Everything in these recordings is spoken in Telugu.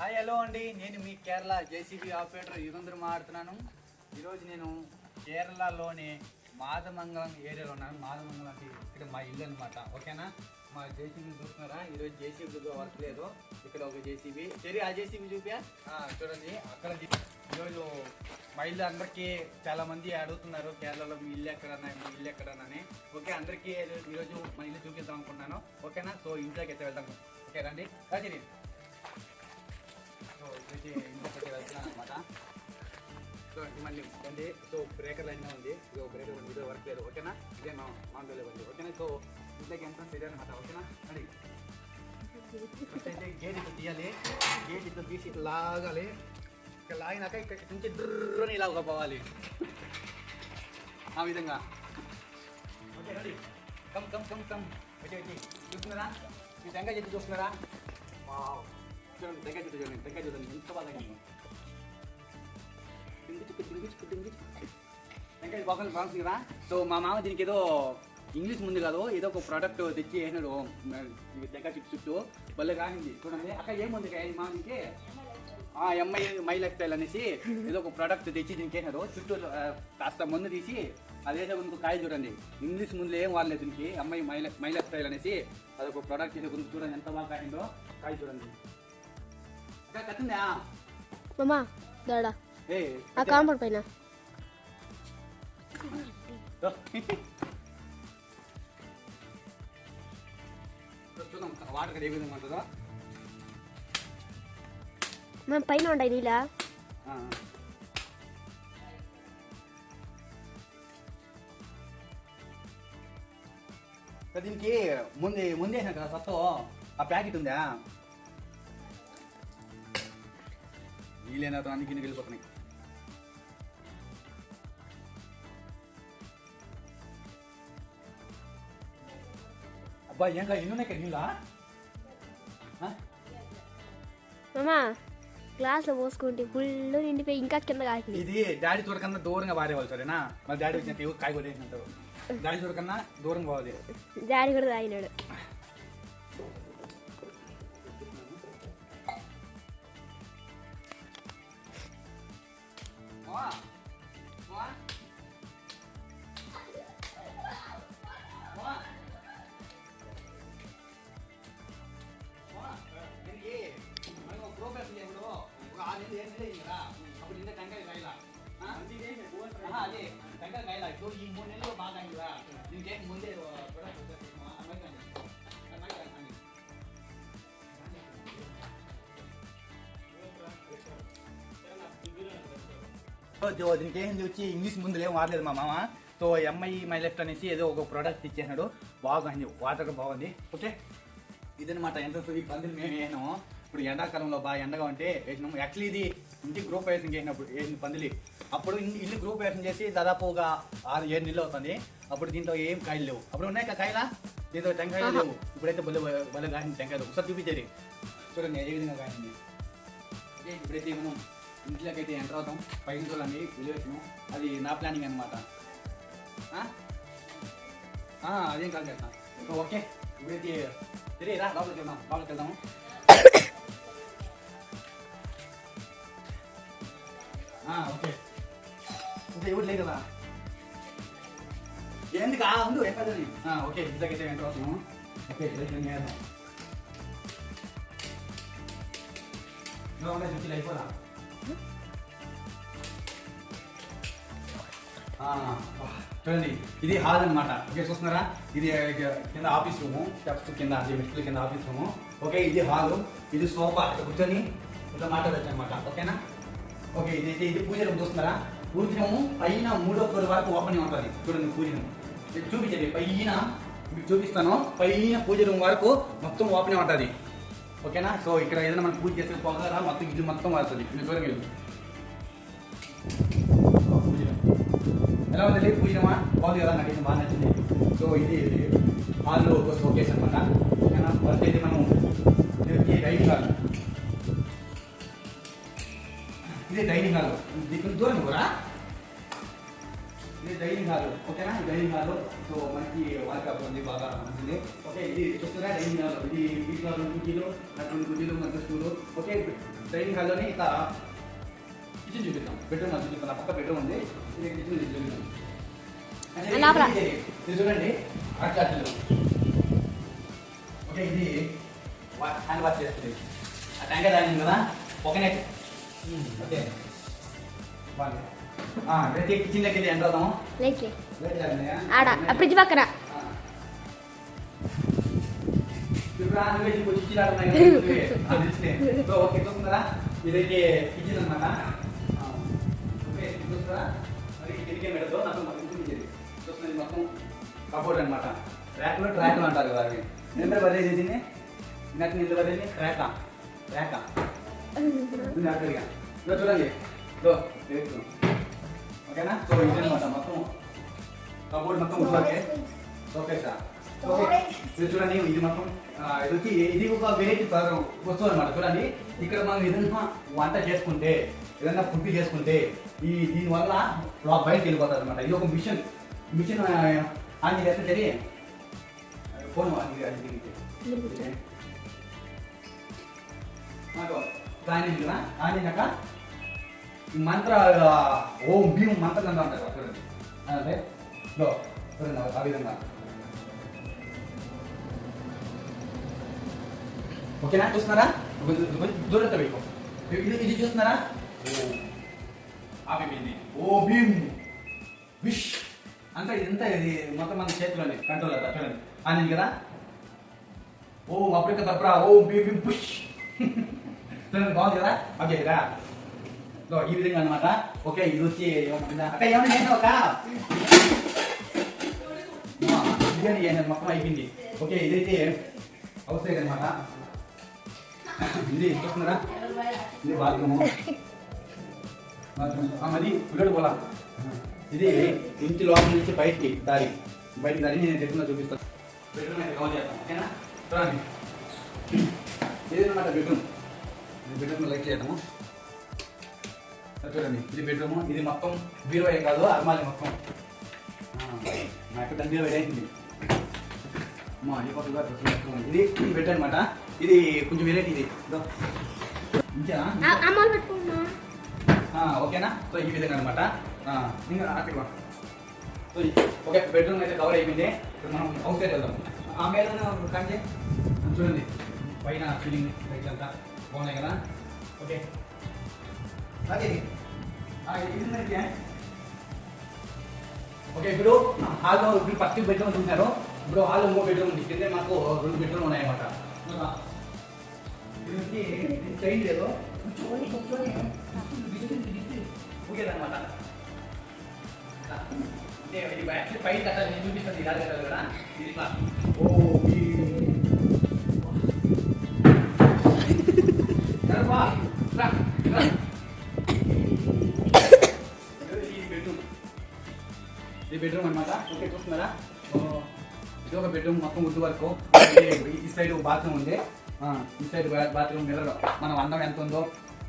హాయ్ హలో అండి. నేను మీ కేరళ జేసీబీ ఆపరేటర్ యుగంధర్ మాట్లాడుతున్నాను. ఈరోజు నేను కేరళలోని మాదమంగళం ఏరియాలో ఉన్నాను. మాదమంగళం అంటే ఇక్కడ మా ఇల్లు అనమాట ఓకేనా? మా జేసీబీ చూస్తున్నారా? ఈరోజు జేసీబీ వర్క్ లేదు. ఇక్కడ ఒక జేసీబీ. సరే ఆ జేసీబీ చూపా చూడండి. అక్కడ ఈరోజు మా ఇల్లు అందరికీ చాలామంది అడుగుతున్నారు కేరళలో మీ ఇల్లు ఎక్కడన్నా మీ ఇల్లు ఎక్కడన్నా అని. ఓకే అందరికీ ఈరోజు మా ఇల్లు చూపిద్దాం అనుకుంటున్నాను. ఓకేనా? సో ఇంట్లోకి అయితే వెళ్దాం. ఓకే రండి. రాజీ నుంచి ఇక్కడికి ఇంటికి వెళ్తున్నాను అనమాట సో మళ్ళీ బండి సో బ్రేకర్ లైన్ ఉంది. ఇదో బ్రేకర్ బండి ఇదో వర్క్ లేదు. ఓకేనా ఇదే మా మాండోలే బండి ఓకేనా సో ఇంట్లోకి ఎంత ఇదే అనమాట ఓకేనా అది ఫస్ట్ అయితే గేట్ ఇట్లా తీయాలి. గేట్ ఇట్లా తీసి ఇట్లా లాగాలి. ఇక్కడ లాగినాక ఇక్కడ నుంచి డ్రని ఇలా పోవాలి ఆ విధంగా. Okay ready come come come come వచ్చి వచ్చి చూస్తున్నారా? ఈ టెంకాయ చెట్టు చూస్తున్నారా? వావ్ చూడండి టెంకాయ చూడండి టెంకాయ చూడండి ఎంత బాగా అయింది. బాగా బాగుంది కదా? సో మా మామ దీనికి ఏదో ఇంగ్లీష్ ముందు కాదు ఏదో ఒక ప్రోడక్ట్ తెచ్చి వేసినాడు. దగ్గర చుట్టూ చుట్టూ. భలే కాగింది చూడండి అక్కడ ఏముంది కాయ మా దీనికి ఆ ఎంఐ మై లైఫ్ స్టైల్ అనేసి ఏదో ఒక ప్రోడక్ట్ తెచ్చి దీనికి వేసినారు చుట్టూ కాస్త ముందు తీసి అదేదో ఇంకో కాయ చూడండి. ఇంగ్లీష్ ముందు ఏం వాడలేదు దీనికి. అమ్మాయి మై మై లైఫ్ స్టైల్ అనేసి అదొక ప్రోడక్ట్ ఇది గురించి చూడండి ఎంత బాగా కాయిందో కాయ చూడండి. మామా దాడా ఆ కాంపౌండ్ పైన చూద్దాం వాటర్ ఏ విధంగా ఉంటుందో మనం పైన ఉండాయి. సో దీనికి ముందే ముందే వేసినా కదా సత్తు. ఆ ప్యాకెట్ ఉందా? నీళ్ళేనా అన్ని గిన్నె వెళ్ళిపోతున్నాయి. అబ్బా ఏం కాదు ఎన్ని ఉన్నాయి నీళ్ళ మామా గ్లాస్లో పోసుకుంటే ఫుల్ నిండిపోయి ఇంకా కింద కాకింది ఇది డాడీ చూడకన్నా దూరంగా పారేవాళ్ళు సరేనా? మరి డాడీ వచ్చినట్టు ఎవరు కాయ కొట్టేసినట్టు డాడీ చూడకన్నా దూరం పోవాలి. డాడీ కూడా తాగినాడు. What? What? What? What? ನನಗೆ ನನಗೆ ಒಬ್ಬ ಪ್ರೋಗ್ರಾಮ್ ಇಲ್ಲ ಬಿಡು ಆ ನಿಂದ ಏನು ಹೇಳಿದ್ದೀರಾ ಅಪ್ಪ ನಿಂದ ಟಂಕಲ್ ಕಾಯಿಲ್ಲ ಹಾಂ ಅದೇ ಟಂಕಲ್ ಕಾಯಿಲ್ಲ ಇದು ಈ ಮೂರು ನೆಲೆಗೂ ಬಾಗಾಗಿಲ್ಲ ನಿಮ್ಗೆ ಮುಂದೆ దీనికి ఏంది వచ్చి ఇంగ్లీష్ ముందు ఏం వాడలేదు మా మామ. సో ఎంఐ మై లెఫ్ట్ అనేసి ఏదో ఒక ప్రోడక్ట్ ఇచ్చేసినాడు. బాగుంది వాటర్ బాగుంది. ఓకే? ఇదనమాట ఎంత ఈ పందులు మేము వేసినాము ఇప్పుడు ఎండాకాలంలో బాగా ఎండగా ఉంటే వేసినాము. యాక్చువల్లీ ఇది ఇంటి గ్రూప్ వేసింగ్ వేసినప్పుడు వేసిన పందిలి అప్పుడు ఇల్లు గ్రూప్ వేసం చేసి దాదాపు ఒక ఆరు ఏడు నెలలు అవుతుంది. అప్పుడు దీంట్లో ఏం కాయలు లేవు. అప్పుడు ఉన్నాయి కాయలా? దీంతో టెంకాయలు లేవు. ఇప్పుడైతే బలి బలి కాసిన టెంకాయలు ఒకసారి చూపించేది. చూడండి ఏ విధంగా ఓకే ఇప్పుడైతే మనం ఇంట్లోకి అయితే ఎంటర్ అవుతాం పైన చూడండి విలువేషన్ అది నా ప్లానింగ్ అనమాట అదేం కాదు చేస్తాం. ఇంకా ఓకే. ఇప్పుడైతే సరే లోపలికి వెళ్దాం. లోపలికి వెళ్దాము. ఆ, ఓకే. ఇంకా ఎవరు లేదు కదా? ఎందుకు? ఆ, ఉండు ఏం ఆ, ఓకే. ఇంట్లోకి అయితే ఎంటర్ అవుతాము. ఓకే ఇదైతే ఇంకా ఉన్నాయి చూసి అయిపోదా? చూడండి ఇది హాల్ అన్నమాట. ఇక్కడ చూస్తున్నారా? ఇది కింద ఆఫీస్ రూము స్టెప్స్ కింద అది మెట్లు కింద ఆఫీస్ రూము ఓకే ఇది హాల్ ఇది సోఫా. ఇక్కడ కూర్చొని ఇట్లా మాట్లాడచ్చు అనమాట ఓకేనా? ఓకే ఇది ఇది- ఇది పూజ రూమ్ చూస్తున్నారా? పూజ రూము పైన మూడో ఫ్లోర్ వరకు ఓపెన్ ఉంటుంది. చూడండి పూజ రూమ్. ఇది చూపించండి. పైన మీకు చూపిస్తాను. పైన పూజ రూమ్ వరకు మొత్తం ఓపెన్ ఉంటుంది. ఓకేనా? సో ఇక్కడ ఏదైనా మనం పూజ చేసే పొగరా మొత్తం ఇది మొత్తం వస్తుంది ఇది దూరం వెళ్ళి. ఎలా ఉంది పూజమా బాగుంది కదా నాకైతే బాగా నచ్చింది. సో ఇది హాల్లో ఒక షోకేస్ అనమాట ఓకేనా? ఫస్ట్ అయితే మనం ఇది డైనింగ్ హాల్ ఇది డైనింగ్ హాల్ దీనికి దూరం కూడా డైనింగ్ హాల్ ఓకేనా డైనింగ్ హాల్ సో మనకి వాల్కప్ ఉంది బాగా మంచిది ఓకే ఇది చూస్తారా డైనింగ్ హాల్ ఇది వీటిలో రెండు అటు రెండు కుర్చీలు మధ్య స్టూలు ఓకే ట్రైనింగ్ హాల్లోనే ఇట్లా కిచెన్ చూపిద్దాం బెడ్రూమ్ అది చూపిస్తాం పక్క బెడ్రూమ్ ఉంది ఇది కిచెన్ అంటే ఇది- చూడండి అట్లాంటి ఓకే ఇది హ్యాండ్ వాష్ చేస్తుంది. ఆ ట్యాంకర్ తాగింది కదా ఒక నెట్ ఓకే బాగుంది ఆడ ఫ్రిడ్జ్ పక్కన. ఇదైతే కిచెన్ అనమాట కిటికీ మెడతో నాకు చూస్తున్నది మొత్తం కబోర్డ్ అనమాట ర్యాక్లో ట్రాక్లు అంటారు కదా అవి పడేది దీన్ని? నాకు నిన్న పడేది? ట్రాకా ట్రాకా ఇదో చూడండి. ఓకేనా? సో ఇది అనమాట మొత్తం. కబోర్డ్ మొత్తం ఉడ్వాకే ఓకే సార్. ఓకే. చూడండి ఇది మొత్తం ఇది వచ్చి ఇది ఒక వెరైటీ వస్తువు అనమాట చూడండి ఇక్కడ మనం ఏదైనా వంట చేసుకుంటే ఏదైనా ఫుడ్ చేసుకుంటే ఈ దీనివల్ల ఫ్లాప్ బయటకు వెళ్ళిపోతుంది అనమాట ఇది ఒక మిషన్. మిషన్ ఆన్ చేస్తే సరి ఫోన్ ఆన్. నాకు ఆన్ ఈ మంత్ర ఓం భీం మంత్రం అంతా ఉంటారు కదా, చూడండి. అంటే చూడండి ఆ విధంగా. ఓకేనా? చూస్తున్నారా? దూరంతో పెట్టుకో ఇది ఇది చూస్తున్నారా? ఆపేపింది ఓ భీమ్ విష్. అంతా ఇదంతా ఇది మొత్తం మన చేతిలోనే కంట్రోల్ అవుతా చూడండి. అని కదా? ఓ అప్పటికే తప్పరా ఓ భీమ్ భీమ్ పుష్. చూడండి బాగుంది కదా? ఓకే రా. ఈ విధంగా అనమాట ఓకే ఇది వచ్చి ఏమంటుందా అక్క ఏమన్నా చేసావు ఒక బిర్యానీ చేసాను మొత్తం అయిపోయింది. ఓకే ఇదైతే అవసరం అనమాట ఇది చూస్తున్నారా? ఇది బాత్రూము. బాత్రూమ్. మరి ఉల్లడి పోలా. ఇది ఇంటి లోపల నుంచి బయటికి దారి. బయటికి దారి నేను చెప్తున్నా చూపిస్తాను. బెడ్రూమ్ అయితే కవర్ చేస్తాను ఓకేనా? చూడండి. ఇదేనమాట బెడ్రూమ్ బెడ్రూమ్ లైక్ చేద్దాము చూడండి ఇది బెడ్రూమ్ ఇది మొత్తం బీరో ఏం కాదు అర్మాలి మొత్తం. నాకు దాని మీద వేడైంది. ఈ కూడా డ్రెస్సులు ఎక్కువ ఉన్నాయి. ఇది బెడ్ అనమాట ఇది కొంచెం వెరైటీ ఇది. ఇదో. ఓకేనా? సో ఈ విధంగా అనమాట అక్కడ సో ఓకే బెడ్రూమ్ అయితే కవర్ అయిపోయింది. ఇప్పుడు మనం హౌస్ సైడ్ వెళ్దాం. ఆ కంటే చూడండి. పైన ఫీలింగ్ లైట్స్ అంతా. బాగున్నాయి కదా? ఓకే. అదే ఆ, ఇది ఉన్నది. ఓకే ఇప్పుడు హాల్లో ఇప్పుడు ఫస్ట్ బెడ్రూమ్ చూసారు ఇప్పుడు హాల్లో ఇంకో బెడ్రూమ్ ఉంది కింద మాకు రెండు బెడ్రూమ్ ఉన్నాయన్నమాట ఇది వచ్చి ఇది చైన్ లేదు కూర్చోని కూర్చొని ఊగేదన్నమాట అంటే ఇది యాక్చువల్లీ పైన కట్టాలి నేను చూపిస్తాను ఇలా కట్టాలి కదా ఇది ఇట్లా ఓ ఈ బెడ్రూమ్ అనమాట ఓకే చూస్తున్నారా? ఇది ఒక బెడ్రూమ్ మొత్తం వుడ్ వరకు ఈ సైడ్ బాత్రూమ్ ఉంది. ఈ సైడ్ బాత్రూమ్ మిర్రర్ మనం అందం ఎంత ఉందో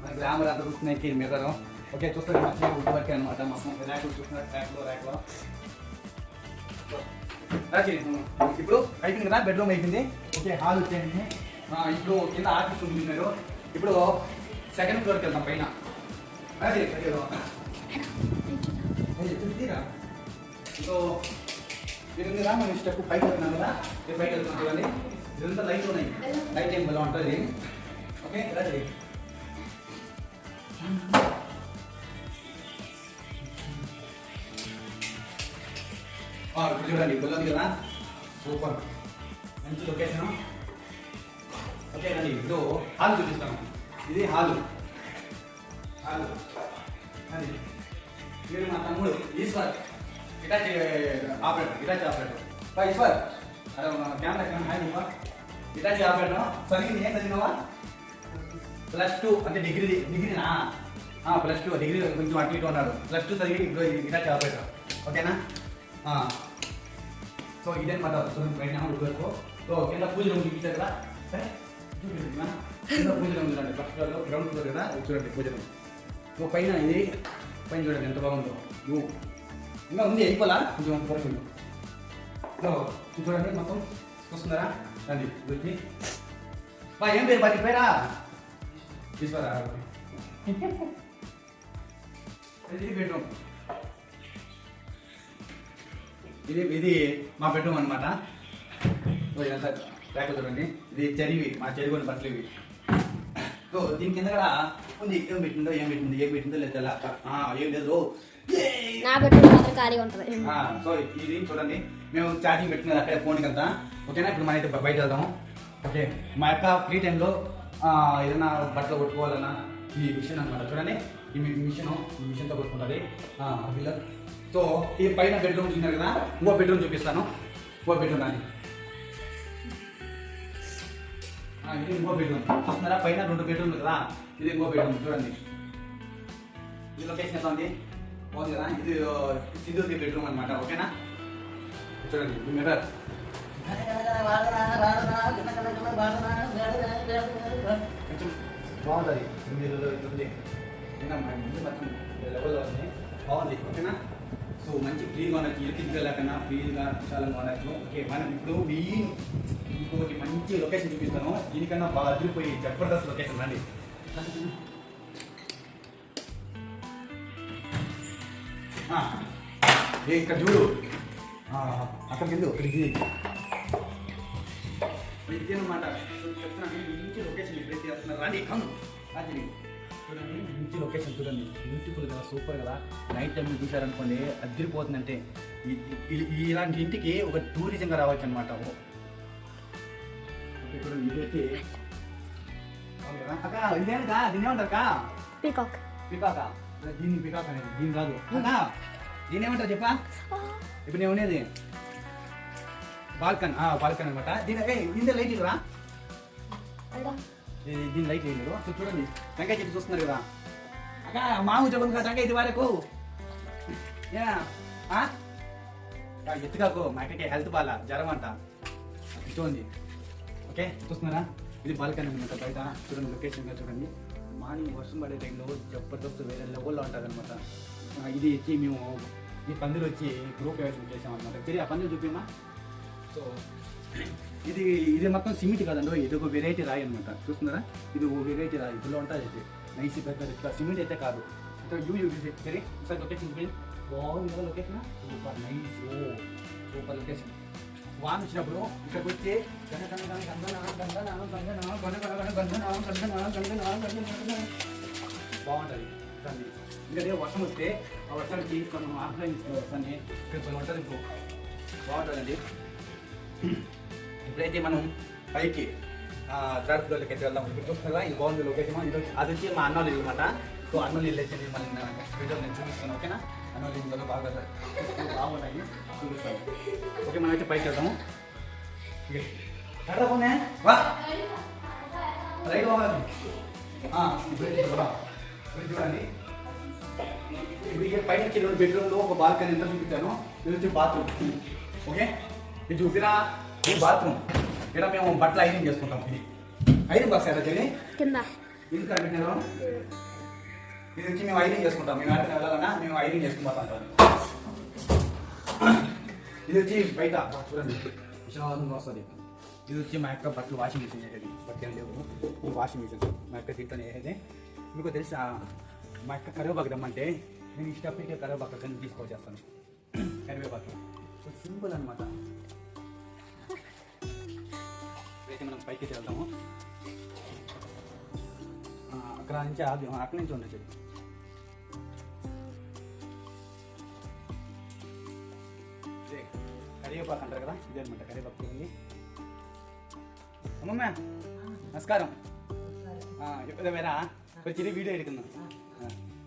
మన గ్లామర్ అంత చూస్తున్నాయి మిర్రర్ ఓకే చూస్తారు మొత్తం వుడ్ వర్క్ అనమాట మొత్తం ర్యాకులు చూస్తున్నారు ర్యాక్లో ర్యాక్లో ఇప్పుడు అయిపోయింది కదా బెడ్రూమ్ అయిపోయింది. ఓకే హాల్ వచ్చేయండి ఇప్పుడు కింద ఆఫీస్ ఉంది మీరు. ఇప్పుడు సెకండ్ ఫ్లోర్కి వెళ్తాం పైన. సో ఇది ఉంది కదా మనం స్టెప్ పైకి వెళ్తున్నాం కదా? ఇది పైకి వెళ్తున్నాం చూడండి. ఇదంతా లైట్ ఉన్నాయి. లైట్ ఏం బలం ఉంటుంది. ఓకే రాజీ ఆ, ఇప్పుడు చూడండి బెల్ కదా? సూపర్ మంచి లొకేషన్ ఓకే రండి. ఇప్పుడు హాల్ చూపిస్తాను. ఇది హాలు. హాలు. అది మీరు మా తమ్ముడు Eshwar. Hitachi operator Hitachi operator బా ఈశ్వర్ అరే మన కెమెరా కెమెరా హాయ్ ఇవ్వ ఇటాచి ఆపరేటర్ చదివింది ఏం చదివినావా? ప్లస్ టూ అంటే డిగ్రీ డిగ్రీనా ప్లస్ టూ డిగ్రీ కొంచెం అటు ఇటు ఉన్నాడు ప్లస్ టూ చదివి ఇప్పుడు ఇటాచి ఆపరేటర్ ఓకేనా ఆ. సో ఇదన్నమాట చూడండి పైన వరకు. సో కింద పూజ రూమ్ చూపించారు కదా? సరే కింద పూజ రూమ్ చూడండి ఫస్ట్ ఫ్లోర్లో గ్రౌండ్ ఫ్లోర్ కదా? చూడండి పూజ రూమ్. సో పైన ఇది పైన చూడండి ఎంత బాగుందో. యూ. ఇంకా ఉంది? అయిపోలా? కొంచెం త్వరగా చూడండి మొత్తం చూస్తున్నారా రండి ఇది బా ఏం పేరు? బాకి పేరా? తీసుకురా ఇది బెడ్రూమ్. ఇది ఇది మా బెడ్రూమ్ అనమాట ఇదంతా చూడండి. ఇది చెరివి మా చెరువు బట్టలు ఇవి. దీని కింద కూడా ఉంది. ఏం పెట్టిందో ఏం పెట్టిందో ఏం పెట్టిందో లేదు ఏం లేదు! నా ఖాళీగా ఉంటుంది. సో ఇది చూడండి. మేము ఛార్జింగ్ పెట్టుకున్నది అక్కడే ఫోన్కి అంతా ఓకేనా? ఇప్పుడు మన అయితే బయట వెళ్దాము. ఓకే. మా యొక్క ఫ్రీ టైంలో ఏదైనా బట్టలు కొట్టుకోవాలన్నా ఈ మిషన్ అనమాట చూడండి. ఈ మిషన్ ఈ మిషన్తో కొట్టుకుంటుంది. సో ఈ పైన బెడ్రూమ్ చూసినారు కదా? ఇంకో బెడ్రూమ్ చూపిస్తాను. ఇంకో బెడ్రూమ్ రాని. ఇది ఇంకో బెడ్రూమ్ చూస్తున్నారా? పైన రెండు బెడ్రూమ్లు కదా? ఇది ఇంకో బెడ్రూమ్ చూడండి. ఈ లొకేషన్ ఎలా ఉంది? బాగుంది కదా? ఇది సింధుకి బెడ్రూమ్ అనమాట ఓకేనా? చూడండి ఈ మిర్రర్ బాగుంటుంది మీరు ఇది? లెవెల్లో ఉంది. బాగుంది. ఓకేనా? సో మంచి ఫ్రీగా ఉండొచ్చు ఇరుకింటి లేకన్నా ఫ్రీగా విశాలంగా ఉండొచ్చు ఓకే మనం ఇప్పుడు మెయిన్ ఇంకొకటి మంచి లొకేషన్ చూపిస్తాను. దీనికన్నా బాగా అదిరిపోయి జబర్దస్త్ లొకేషన్ అండి ఏ ఇక్కడ చూడు. అక్కడ కింద వెళ్ళు. అక్కడికి ఇది అనమాట చెప్తున్నాను మంచి లొకేషన్ ఎప్పుడైతే చేస్తున్నారు. రాండి కమ్ రాజీ చూడండి మంచి లొకేషన్ చూడండి. బ్యూటిఫుల్ కదా సూపర్ కదా. నైట్ టైం చూసారనుకోండి అదిరిపోతుందంటే. ఇలాంటి ఇంటికి ఒక టూరిజంగా రావచ్చు అనమాట చూడండి ఇదైతే? అక్క ఇదేనకా దీని ఏమంటారు అక్క పీకాక్ పికాక దీన్ని పికాక్ అనేది దీని కాదు. అన్నా దీని ఏమంటారు చెప్పా? ఇప్పుడు నేను ఉండేది బాల్కన్. బాల్కన్ అనమాట దీని దీని లైట్ ఇది- దీని లైట్ లేదు అసలు చూడండి. టెంకాయ చెట్టు చూస్తున్నారు కదా. అక్క మామూలు చెప్పండి కదా టెంకాయ ఇది వరకు ఆ? ఎత్తుకాకు మా అక్కకి హెల్త్ బాగా జ్వరం అంట. చూడండి. ఓకే చూస్తున్నారా? ఇది బాల్కనీ అనమాట బయట. చూడండి లొకేషన్ చూడండి. మార్నింగ్ వర్షం పడే టైంలో జబర్దస్త్ వేరే లెవెల్లో ఉంటుంది అనమాట ఇది వచ్చి మేము ఈ పందిరు వచ్చి గ్రూప్ ప్రవేశం చేసాం అనమాట తిరిగి ఆ పందిరు చూపిమా సో ఇది ఇది మొత్తం సిమెంట్ కదండి ఇది ఒక వెరైటీ రాయి అనమాట చూస్తున్నారా ఇది ఒక వెరైటీ రాయి ఇందులో ఉంటుంది అయితే నైస్ పెద్ద ఇట్లా సిమెంట్ అయితే కాదు ఇట్లా యూ యూస్ సరే ఒకసారి లొకేషన్ బాగుంది కదా లొకేషన్ సూపర్ నైస్ ఓ సూపర్ లొకేషన్ వాన్ వచ్చినప్పుడు ఇక్కడికి వచ్చి బాగుంటుంది దాన్ని ఇంకా వర్షం వస్తే ఆ వర్షానికి మనం ఆహ్లాదించుకునే వర్షాన్ని ఇక్కడ ఉంటుంది ఇంకో బాగుంటుందండి ఇప్పుడైతే మనం పైకి థర్డ్ ఫ్లోర్కి అయితే వెళ్దాం ఇప్పుడు చూస్తున్నారా ఇది బాగుంది లొకేషన్ ఇది వచ్చి- అది వచ్చి మా అన్నోళ్ళు ఇల్లు అనమాట సో అన్నోళ్ళు ఇల్లు అయితే నేను మళ్ళీ నెక్స్ట్ వీడియో నేను చూపిస్తాను ఓకేనా అన్నోళ్ళు ఇల్లు బాగా బాగున్నాయి చూపిస్తాను ఓకే మనం అయితే పైకి వెళ్దాము ఓకే. ఎక్కడ పోనే వా రైట్ పోవాలి ఆ, ఇప్పుడైతే చూడరా. ఇప్పుడు చూడండి ఇప్పుడు ఈ పైన వచ్చి రెండు బెడ్రూమ్లో ఒక బాల్కనీ ఎంత చూపించాను ఇది వచ్చి బాత్రూమ్ ఓకే ఇది చూపిరా ఇది బాత్రూమ్. ఇక్కడ మేము బట్టలు ఐరన్ చేసుకుంటాం. ఇది. ఐరన్ బాక్స్ ఎక్కడ చెల్లి కింద. ఇది పెట్టినారు ఇది వచ్చి మేము ఐరన్ చేసుకుంటాం. మేము ఎక్కడికి వెళ్ళాలన్నా మేము ఐరన్ చేసుకుంటాం ఇది వచ్చి బయట. చూడండి. విశాలంగా వస్తుంది. ఇది వచ్చి మా యొక్క బట్టలు వాషింగ్ మిషన్ వేసేది బట్టలు లేవు. ఇది వాషింగ్ మిషన్ మా యొక్క దీంట్లో వేసేది మీకు తెలుసా మా యొక్క కరివేపాకు దమ్మంటే నేను ఇష్టపడితే కరివేపాకు కానీ తీసుకొచ్చేస్తాను. కరివేపాకు. సో సింపుల్ అనమాట అయితే మనం పైకి అయితే వెళ్దాము. అక్కడ నుంచి ఆగి అక్కడి నుంచి ఉండొచ్చు ఇదే కరివేపాకు అంటారు కదా ఇదే అనమాట కరివేపాకు ఉంది. అమ్మమ్మ నమస్కారం. ఇప్పుడు వేరా? వచ్చి ఇది వీడియో ఎడుకుందాం.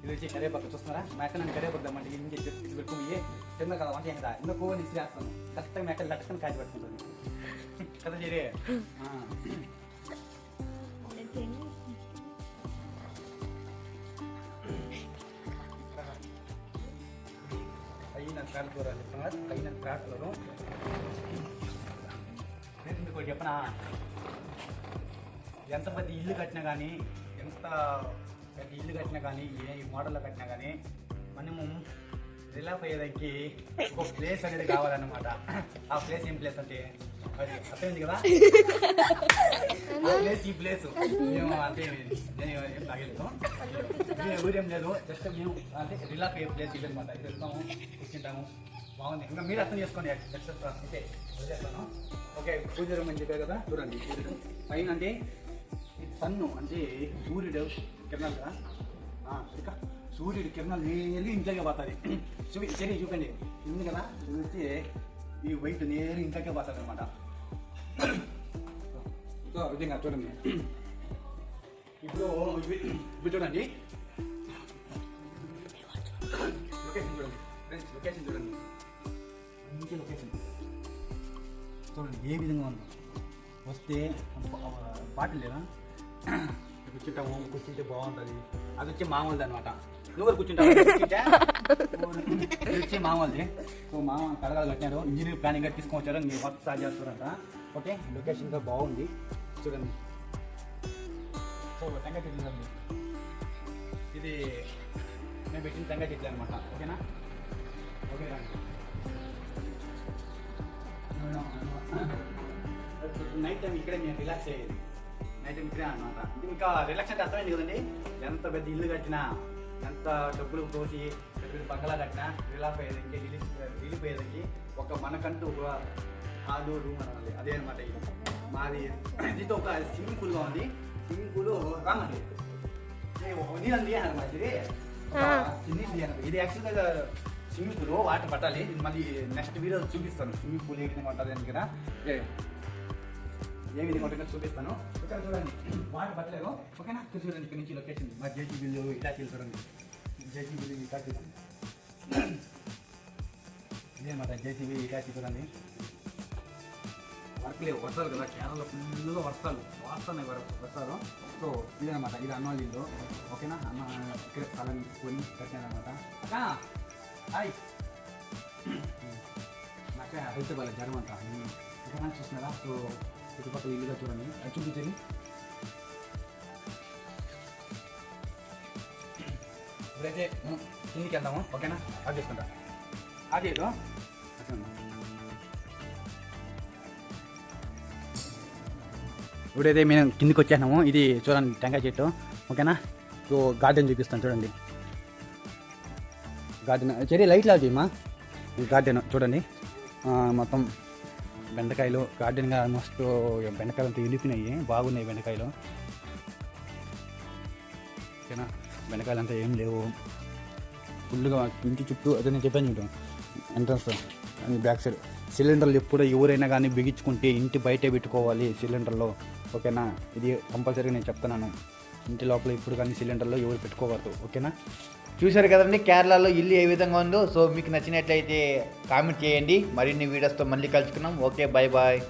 ఇది వచ్చి కరివేపాకు చూస్తున్నారా? మేక నన్ను కరివేపాకు దమ్మంటే ఇది పెట్టుకుని తిన్న కదా వంట కదా ఇందులో కోవని ఇసిరేస్తాను కరెక్ట్గా మేకలు లటకని కాచి పెట్టుకుంటాను కదా చేరే అయిన ట్రాక్టర్ చెప్తున్నారు అయిన ట్రాక్టరు నేను మీకు చెప్పనా ఎంత పెద్ద ఇల్లు కట్టినా కానీ ఎంత పెద్ద ఇల్లు కట్టినా కానీ ఏ మోడల్లో కట్టినా కానీ మనము రిలాప్ అయ్యేదానికి ఒక ప్లేస్ అనేది కావాలన్నమాట. ఆ ప్లేస్ ఏం ప్లేస్ అంటే అది అర్థమైంది కదా? ఆ ప్లేస్ ఈ ప్లేస్ మేము అంటే నేను ఏం తాగెళ్తాం మేము ఊరేం లేదు జస్ట్ మేము అంటే రిలాప్ అయ్యే ప్లేస్ ఇది అనమాట ఇది వెళ్తాము కూర్చుంటాము. బాగుంది. ఇంకా మీరు అర్థం చేసుకోండి ఎక్సెట్రా ఓకే వదిలేస్తాను. ఓకే పూజ రూమ్ అని చెప్పారు కదా? చూడండి పైన అంటే సన్ను అంటే సూర్యుడు కిరణాలు కదా? ఇక సూర్యుడి కిరణాలు నేరుగా ఇంట్లోకి పోతుంది చూపి సరే చూపండి. ఉంది కదా? చూస్తే ఈ వైట్ నేరు ఇంట్లోకే పోతుంది అనమాట విధంగా చూడండి. ఇప్పుడు ఇవి చూడండి. లొకేషన్ చూడండి. ఫ్రెండ్స్ లొకేషన్ చూడండి. మంచి లొకేషన్ చూడండి ఏ విధంగా ఉంది. వస్తే బాటిల్ లేదా? కూర్చుంటాము కూర్చుంటే బాగుంటుంది. అది వచ్చి మామూలుది అనమాట నువ్వు కూడా కూర్చుంటావు? వచ్చి మామూలుది. సో మామ కడగాలు కట్టినారు. ఇంజనీర్ ప్లానింగ్ తీసుకొని వచ్చారు. మీరు వర్క్ స్టార్ట్ చేస్తారంట ఓకే లొకేషన్ కూడా బాగుంది. చూడండి. సో చెట్లు చూడండి. ఇది మేము పెట్టిన టెంకాయ చెట్లు అనమాట ఓకేనా? ఓకే రండి. నైట్ టైం ఇక్కడే మేము రిలాక్స్ అయ్యేది. నైట్ టైం ఇక్కడే అనమాట ఇంకా రిలాక్స్ అంటే అర్థమైంది కదండి. ఎంత పెద్ద ఇల్లు కట్టినా. ఎంత డబ్బులు పెద్ద పెద్ద బంగళా కట్టినా రిలాక్స్ అయ్యేది ఇంకా రిలీఫ్ రిలీఫ్ అయ్యేది ఒక మనకంటూ ఒక హాలు రూమ్ అనాలి. అదే అనమాట ఇది. మాది దీంతో ఒక స్విమ్మింగ్ పూల్గా ఉంది. స్విమ్మింగ్ పూల్ రామండి నీళ్ళని అనమాట ఇది. చిన్న తీయను. ఇది. యాక్చువల్గా స్విమ్మింగ్ పూల్ వాటర్ పట్టాలి. మళ్ళీ నెక్స్ట్ వీడియో చూపిస్తాను. స్విమ్మింగ్ పూల్ ఏ విధంగా ఉంటుంది అని కదా ఏ విధంగా ఉంటుందో చూపిస్తాను. ఇక్కడ చూడండి. వాటర్ పట్టలేదు. ఓకేనా? ఇక్కడ చూడండి ఇక్కడ నుంచి లొకేషన్ మా జేసీ బిల్లు ఇటాచీలు చూడండి. జేసీ బిల్లు ఇలా చూడండి. ఇదే మాట జేసీబీ ఇటాచీ చూడండి. వర్క్ లేవు వర్షాలు కదా. కేరళలో ఫుల్గా వర్షాలు. వస్తున్నాయి వర్షాలు. సో ఇదనమాట ఇది అన్న వాళ్ళ. ఇల్లు ఓకేనా? అన్న ఇక్కడ స్థలం కొని కట్టానమాట అక్క! హాయ్! నాకే హెల్త్ బాగా జ్వరం అంట. ఇక్కడ చూస్తున్నారా? సో చుట్టుపక్కల ఇల్లుగా చూడండి అది చూపించండి ఇప్పుడైతే మనం కిందికి వెళ్దాము ఓకేనా అది చేసుకుంటా అది ఏదో ఇప్పుడైతే మేము కిందికి వచ్చేసినాము ఇది చూడండి టెంకాయ చెట్టు ఓకేనా సో గార్డెన్ చూపిస్తాను చూడండి గార్డెన్ చెరీ లైట్ లాగా చేయమా ఈ గార్డెన్ చూడండి ఆ, మొత్తం బెండకాయలు గార్డెన్గా ఆల్మోస్ట్ బెండకాయలు అంతా వెళ్ళిపోయినాయి బాగున్నాయి బెండకాయలు. ఓకేనా? బెండకాయలు అంతా ఏం లేవు. ఫుల్గా ఇంటి చుట్టూ అదే నేను చెప్పాను చూడు ఎంట్రన్స్ బ్యాక్ సైడ్. సిలిండర్లు ఎప్పుడు ఎవరైనా కానీ బిగించుకుంటే ఇంటి బయటే పెట్టుకోవాలి సిలిండర్లో. ఓకేనా? ఇది కంపల్సరీగా నేను చెప్తున్నాను. ఇంటి లోపల ఇప్పుడు కానీ సిలిండర్లో ఎవరు పెట్టుకోవద్దు. ఓకేనా? చూశారు కదండి కేరళలో ఇల్లు ఏ విధంగా ఉందో. సో మీకు నచ్చినట్లయితే కామెంట్ చేయండి. మరిన్ని వీడియోస్తో మళ్ళీ కలుసుకున్నాం ఓకే బాయ్ బాయ్